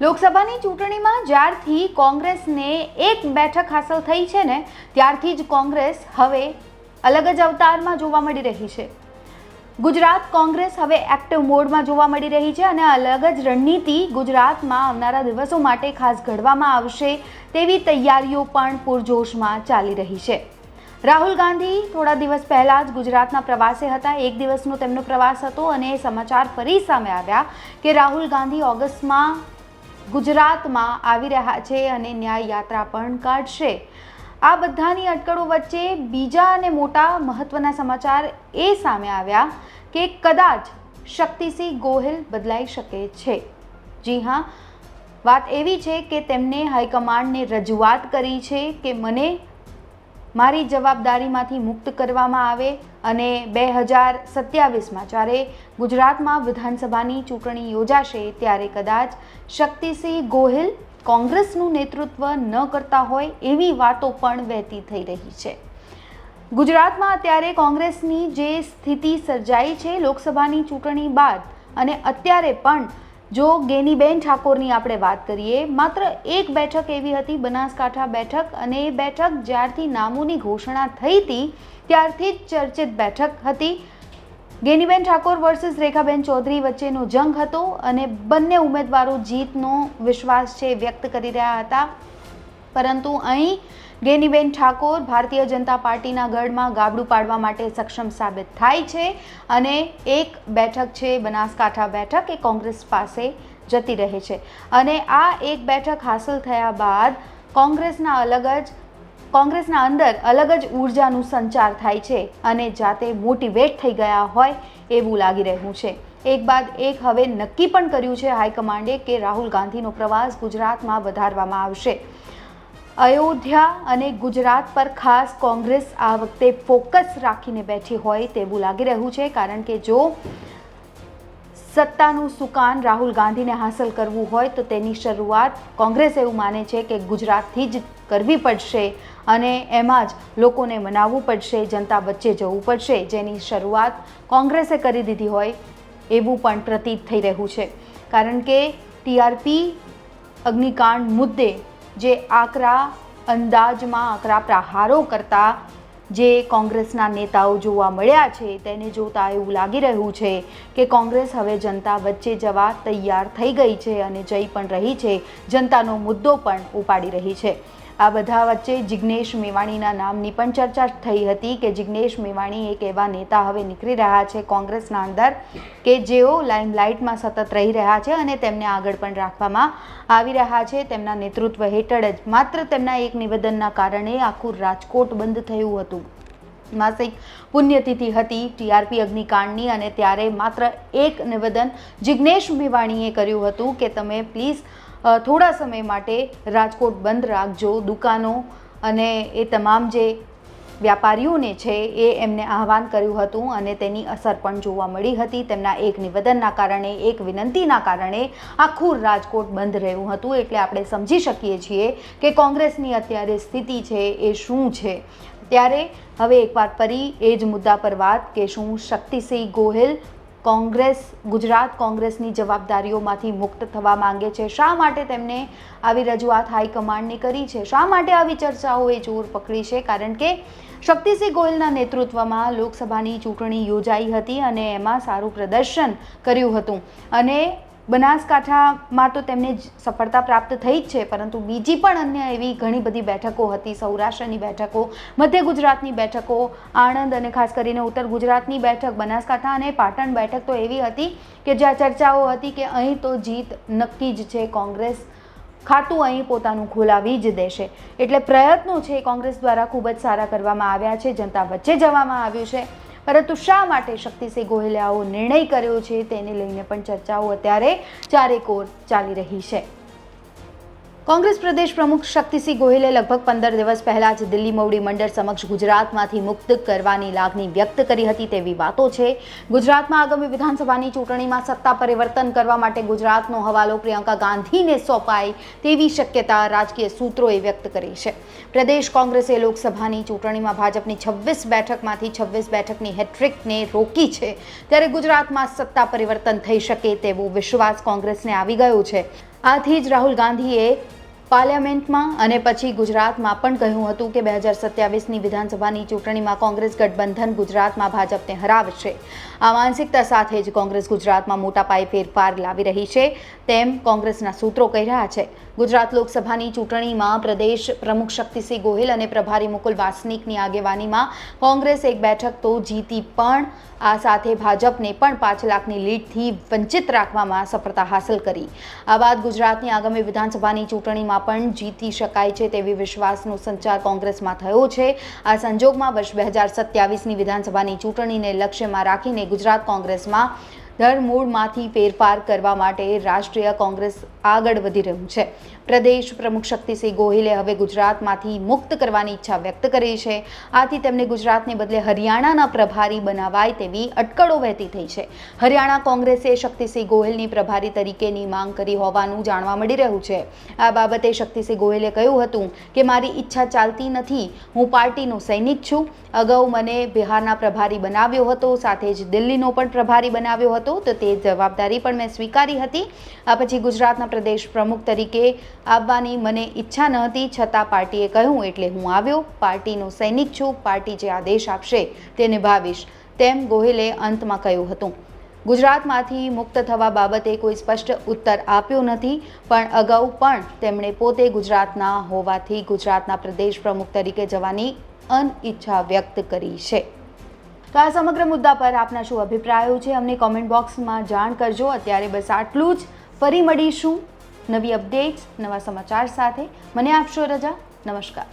લોકસભાની ચૂંટણીમાં જ્યારથી કોંગ્રેસને એક બેઠક હાંસલ થઈ છે ને, ત્યારથી જ કોંગ્રેસ હવે અલગ જ અવતારમાં જોવા મળી રહી છે. ગુજરાત કોંગ્રેસ હવે એક્ટિવ મોડમાં જોવા મળી રહી છે અને અલગ જ રણનીતિ ગુજરાતમાં આવનારા દિવસો માટે ખાસ ઘડવામાં આવશે તેવી તૈયારીઓ પણ પૂરજોશમાં ચાલી રહી છે. રાહુલ ગાંધી થોડા દિવસ પહેલાં જ ગુજરાતના પ્રવાસે હતા. એક દિવસનો તેમનો પ્રવાસ હતો અને સમાચાર ફરી સામે આવ્યા કે રાહુલ ગાંધી ઓગસ્ટમાં ગુજરાતમાં આવી રહ્યા છે અને ન્યાય યાત્રા પણ કાઢશે. આ બધાની અટકળો વચ્ચે બીજા અને મોટા મહત્વના સમાચાર એ સામે આવ્યા કે કદાચ શક્તિસિંહ ગોહિલ બદલાઈ શકે છે. જી હા, વાત એવી છે કે તેમને હાઈકમાન્ડને રજૂઆત કરી છે કે મને મારી જવાબદારીમાંથી મુક્ત કરવામાં આવે અને બે હજાર સત્યાવીસમાં જ્યારે ગુજરાતમાં વિધાનસભાની ચૂંટણી યોજાશે ત્યારે કદાચ શક્તિસિંહ ગોહિલ કોંગ્રેસનું નેતૃત્વ ન કરતા હોય એવી વાતો પણ વહેતી થઈ રહી છે. ગુજરાતમાં અત્યારે કોંગ્રેસની જે સ્થિતિ સર્જાઈ છે લોકસભાની ચૂંટણી બાદ અને અત્યારે પણ જો ગેનીબેન ઠાકોરની આપણે વાત કરીએ, માત્ર એક બેઠક એવી હતી, બનાસકાંઠા બેઠક અને એ બેઠક જ્યારથી નામોની ઘોષણા થઈ હતી, ત્યારથી જ ચર્ચિત બેઠક હતી. ગેનીબેન ઠાકોર વર્સિસ રેખાબેન ચૌધરી વચ્ચેનો જંગ હતો અને બંને ઉમેદવારો જીતનો વિશ્વાસ છે વ્યક્ત કરી રહ્યા હતા. પરંતુ અહીં ગેનીબેન ઠાકોર ભારતીય જનતા પાર્ટીના ગઢમાં ગાબડું પાડવા માટે સક્ષમ સાબિત થાય છે અને એક બેઠક છે, બનાસકાંઠા બેઠક, એ કોંગ્રેસ પાસે જતી રહે છે. અને આ એક બેઠક હાંસલ થયા બાદ કોંગ્રેસના અલગ જ, કોંગ્રેસના અંદર અલગ જ ઉર્જાનું સંચાર થાય છે અને જાતે મોટિવેટ થઈ ગયા હોય એવું લાગી રહ્યું છે. એક બાદ એક હવે નક્કી પણ કર્યું છે હાઈકમાન્ડે કે રાહુલ ગાંધીનો પ્રવાસ ગુજરાતમાં વધારવામાં આવશે. અયોધ્યા અને ગુજરાત પર ખાસ કોંગ્રેસ આ વખતે ફોકસ રાખીને બેઠી હોય તેવું લાગી રહ્યું છે, કારણ કે જો સત્તાનું સુકાન રાહુલ ગાંધીને હાંસલ કરવું હોય તો તેની શરૂઆત કોંગ્રેસ એવું માને છે કે ગુજરાતથી જ કરવી પડશે અને એમાં જ લોકોને મનાવવું પડશે, જનતા વચ્ચે જવું પડશે. જેની શરૂઆત કોંગ્રેસે કરી દીધી હોય એવું પણ પ્રતીત થઈ રહ્યું છે. કારણ કે ટીઆરપી અગ્નિકાંડ મુદ્દે જે આકરા અંદાજમાં આકરા પ્રહારો કરતા જે કોંગ્રેસના નેતાઓ જોવા મળ્યા છે, તેને જોતાં એવું લાગી રહ્યું છે કે કોંગ્રેસ હવે જનતા વચ્ચે જવા તૈયાર થઈ ગઈ છે અને જઈ પણ રહી છે. જનતાનો મુદ્દો પણ ઉપાડી રહી છે. આ બધા વચ્ચે જિગ્નેશ મેવાણીના નામની પણ ચર્ચા થઈ હતી કે જિગ્નેશ મેવાણી એક એવા નેતા હવે નીકળી રહ્યા છે કોંગ્રેસના અંદર કે જેઓ લાઇમલાઇટમાં સતત રહી રહ્યા છે અને તેમને આગળ પણ રાખવામાં આવી રહ્યા છે. તેમના નેતૃત્વ હેઠળ જ માત્ર તેમના એક નિવેદનના કારણે આખું રાજકોટ બંધ થયું હતું. માસિક પુણ્યતિથિ હતી ટીઆરપી અગ્નિકાંડની અને ત્યારે માત્ર એક નિવેદન જિગ્નેશ મેવાણીએ કર્યું હતું કે તમે પ્લીઝ થોડા સમય માટે રાજકોટ બંધ રાખજો. દુકાનો અને એ તમામ જે વ્યાપારીઓને છે એ એમને આહવાન કર્યું હતું અને તેની અસર પણ જોવા મળી હતી. તેમના એક નિવેદનના કારણે, એક વિનંતીના કારણે આખું રાજકોટ બંધ રહ્યું હતું. એટલે આપણે સમજી શકીએ છીએ કે કોંગ્રેસની અત્યારે સ્થિતિ છે એ શું છે. ત્યારે હવે એકવાર ફરી એ જ મુદ્દા પર વાત કે શું શક્તિસિંહ ગોહિલ કોંગ્રેસ, ગુજરાત કોંગ્રેસની જવાબદારીઓમાંથી મુક્ત થવા માંગે છે. શા માટે તેમને આવી રજૂઆત હાઈકમાન્ડની કરી છે? શા માટે આવી ચર્ચાઓએ જોર પકડી છે? કારણ કે શક્તિસિંહ ગોયલના નેતૃત્વમાં લોકસભાની ચૂંટણી યોજાઈ હતી અને એમાં સારું પ્રદર્શન કર્યું હતું. અને બનાસકાંઠામાં તો તેમને સફળતા પ્રાપ્ત થઈ જ છે, પરંતુ બીજી પણ અન્ય એવી ઘણી બધી બેઠકો હતી. સૌરાષ્ટ્રની બેઠકો, મધ્ય ગુજરાતની બેઠકો, આણંદ અને ખાસ કરીને ઉત્તર ગુજરાતની બેઠક, બનાસકાંઠા અને પાટણ બેઠક તો એવી હતી કે જ્યાં ચર્ચાઓ હતી કે અહીં તો જીત નક્કી જ છે, કોંગ્રેસ ખાતું અહીં પોતાનું ખોલાવી જ દેશે. એટલે પ્રયત્નો છે કોંગ્રેસ દ્વારા ખૂબ જ સારા કરવામાં આવ્યા છે, જનતા વચ્ચે જવામાં આવ્યું છે. પરંતુ શા માટે શક્તિસિંહ ગોહિલે આવો નિર્ણય કર્યો છે, તેને લઈને પણ ચર્ચાઓ અત્યારે ચારેકોર ચાલી રહી છે. કોંગ્રેસ પ્રદેશ પ્રમુખ શક્તિસિંહ ગોહિલે લગભગ પંદર દિવસ પહેલા જ દિલ્હી મોવડી મંડળ સમક્ષ ગુજરાતમાંથી મુક્ત કરવાની લાગણી વ્યક્ત કરી હતી તેવી વાતો છે. ગુજરાતમાં આગામી વિધાનસભાની ચૂંટણીમાં સત્તા પરિવર્તન કરવા માટે ગુજરાતનો હવાલો પ્રિયંકા ગાંધીને સોંપાય તેવી શક્યતા રાજકીય સૂત્રોએ વ્યક્ત કરી છે. પ્રદેશ કોંગ્રેસે લોકસભાની ચૂંટણીમાં ભાજપની છવ્વીસ બેઠકમાંથી છવ્વીસ બેઠકની હેટ્રિકને રોકી છે. ત્યારે ગુજરાતમાં સત્તા પરિવર્તન થઈ શકે તેવો વિશ્વાસ કોંગ્રેસને આવી ગયો છે. આથી જ રાહુલ ગાંધીએ પાર્લામેન્ટમાં અને પછી ગુજરાતમાં પણ કહ્યું હતું કે બે હજાર સત્યાવીસની વિધાનસભાની ચૂંટણીમાં કોંગ્રેસ ગઠબંધન ગુજરાતમાં ભાજપને હરાવશે. આ માનસિકતા સાથે જ કોંગ્રેસ ગુજરાતમાં મોટા પાયે ફેરફાર લાવી રહી છે. તેમ કોંગ્રેસના સૂત્રો કહી રહ્યા છે. ગુજરાત લોકસભાની ચૂંટણીમાં પ્રદેશ પ્રમુખ શક્તિસિંહ ગોહિલ અને પ્રભારી મુકુલ વાસનિકની આગેવાનીમાં કોંગ્રેસ એક બેઠક તો જીતી પણ, આ સાથે ભાજપને પણ પાંચ લાખની લીડથી વંચિત રાખવામાં સફળતા હાંસલ કરી. આ વાત ગુજરાતની આગામી વિધાનસભાની ચૂંટણીમાં પણ જીતી શકાય છે તેવી વિશ્વાસનો સંચાર કોંગ્રેસમાં થયો છે. આ સંજોગમાં વર્ષ બે હજાર સત્યાવીસની વિધાનસભાની ચૂંટણીને લક્ષ્યમાં રાખીને ગુજરાત કોંગ્રેસમાં ધરમૂળમાંથી ફેરફાર કરવા માટે રાષ્ટ્રીય કોંગ્રેસ આગળ વધી રહ્યું છે. પ્રદેશ પ્રમુખ શક્તિસિંહ ગોહિલે હવે ગુજરાતમાંથી મુક્ત કરવાની ઈચ્છા વ્યક્ત કરી છે. આથી તેમને ગુજરાતને બદલે હરિયાણાના પ્રભારી બનાવાય તેવી અટકળો વહેતી થઈ છે. હરિયાણા કોંગ્રેસે શક્તિસિંહ ગોહિલની પ્રભારી તરીકેની માંગ કરી હોવાનું જાણવા મળી રહ્યું છે. આ બાબતે શક્તિસિંહ ગોહિલે કહ્યું હતું કે, મારી ઈચ્છા ચાલતી નથી. હું પાર્ટીનો સૈનિક છું. અગાઉ મને બિહારના પ્રભારી બનાવ્યો હતો, સાથે જ દિલ્હીનો પણ પ્રભારી બનાવ્યો હતો. તો તે જવાબદારી પણ મેં સ્વીકારી હતી. આ પછી ગુજરાતના પ્રદેશ પ્રમુખ તરીકે આવવાની મને ઈચ્છા ન હતી, છતાં પાર્ટીએ કહ્યું એટલે હું આવ્યો. પાર્ટીનો સૈનિક છું, પાર્ટી જે આદેશ આપશે તે નિભાવીશ, તેમ ગોહિલે અંતમાં કહ્યું હતું. ગુજરાતમાંથી મુક્ત થવા બાબતે કોઈ સ્પષ્ટ ઉત્તર આપ્યો નથી, પણ અગાઉ પણ તેમણે પોતે ગુજરાતના હોવાથી ગુજરાતના પ્રદેશ પ્રમુખ તરીકે જવાની અનઈચ્છા વ્યક્ત કરી છે. તો આ સમગ્ર મુદ્દા પર આપના શું અભિપ્રાયો છે અમને કોમેન્ટ બોક્સમાં જાણ કરજો. અત્યારે બસ આટલું જ. ફરી મળીશું નવી અપડેટ્સ નવા સમાચાર સાથે. મને આપશો રજા. નમસ્કાર.